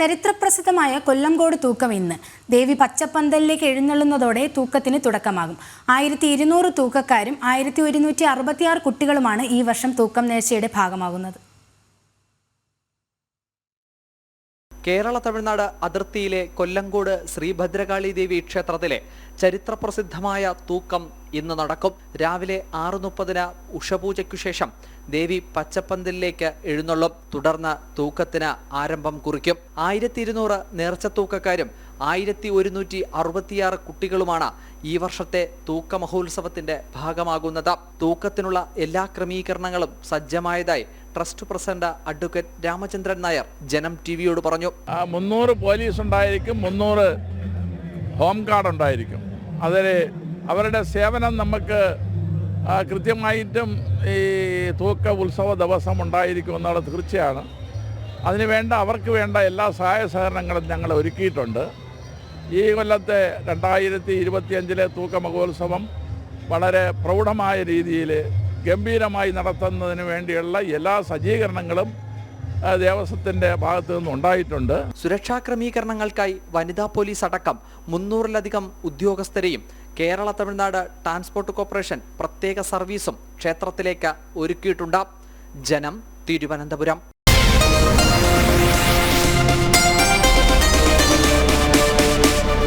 ചരിത്രപ്രസിദ്ധമായ കൊല്ലംകോട് തൂക്കം ഇന്ന്. ദേവി പച്ചപ്പന്തലിലേക്ക് എഴുന്നള്ളുന്നതോടെ തൂക്കത്തിന് തുടക്കമാകും. ആയിരത്തി ഇരുന്നൂറ് തൂക്കക്കാരും ആയിരത്തി ഒരുന്നൂറ്റി അറുപത്തിയാറ് കുട്ടികളുമാണ് ഈ വർഷം തൂക്കം നേർച്ചയുടെ ഭാഗമാകുന്നത്. കേരള തമിഴ്നാട് അതിർത്തിയിലെ കൊല്ലങ്കോട് ശ്രീഭദ്രകാളി ദേവി ക്ഷേത്രത്തിലെ ചരിത്രപ്രസിദ്ധമായ തൂക്കം ഇന്ന് നടക്കും. രാവിലെ ആറ് മുപ്പതിന് ഉഷപൂജയ്ക്കു ശേഷം ദേവി പച്ചപ്പന്തലിലേക്ക് എഴുന്നള്ളും. തുടർന്ന് തൂക്കത്തിന് ആരംഭം കുറിക്കും. ആയിരത്തി ഇരുന്നൂറ് നേർച്ച തൂക്കക്കാരും ആയിരത്തി ഒരുന്നൂറ്റി അറുപത്തിയാറ് കുട്ടികളുമാണ് ഈ വർഷത്തെ തൂക്ക മഹോത്സവത്തിന്റെ ഭാഗമാകുന്നത്. തൂക്കത്തിനുള്ള എല്ലാ ക്രമീകരണങ്ങളും സജ്ജമായതായി trust president advocate Ramachandran Nair Janam T വിയോട് പറഞ്ഞു മുന്നൂറ് പോലീസ് ഉണ്ടായിരിക്കും മുന്നൂറ് ഹോം ഗാർഡ് ഉണ്ടായിരിക്കും അതിൽ അവരുടെ സേവനം നമുക്ക് കൃത്യമായിട്ടും ഈ തൂക്ക ഉത്സവ ദിവസം ഉണ്ടായിരിക്കും എന്നുള്ളത് തീർച്ചയാണ്. അതിന് വേണ്ട അവർക്ക് വേണ്ട എല്ലാ സഹായ സഹകരണങ്ങളും ഞങ്ങൾ ഒരുക്കിയിട്ടുണ്ട്. ഈ കൊല്ലത്തെ രണ്ടായിരത്തി ഇരുപത്തിയഞ്ചിലെ തൂക്ക മഹോത്സവം വളരെ പ്രൗഢമായ രീതിയിൽ ഗംഭീരമായി നടത്തുന്നതിന് വേണ്ടിയുള്ള എല്ലാ സജ്ജീകരണങ്ങളും ദേവസ്വത്തിന്റെ ഭാഗത്തു നിന്നുണ്ടായിട്ടുണ്ട് സുരക്ഷാ ക്രമീകരണങ്ങൾക്കായി വനിതാ പോലീസ് അടക്കം മുന്നൂറിലധികം ഉദ്യോഗസ്ഥരെയും കേരള തമിഴ്നാട് ട്രാൻസ്പോർട്ട് കോർപ്പറേഷൻ പ്രത്യേക സർവീസും ക്ഷേത്രത്തിലേക്ക് ഒരുക്കിയിട്ടുണ്ട്. ജനം തിരുവനന്തപുരം.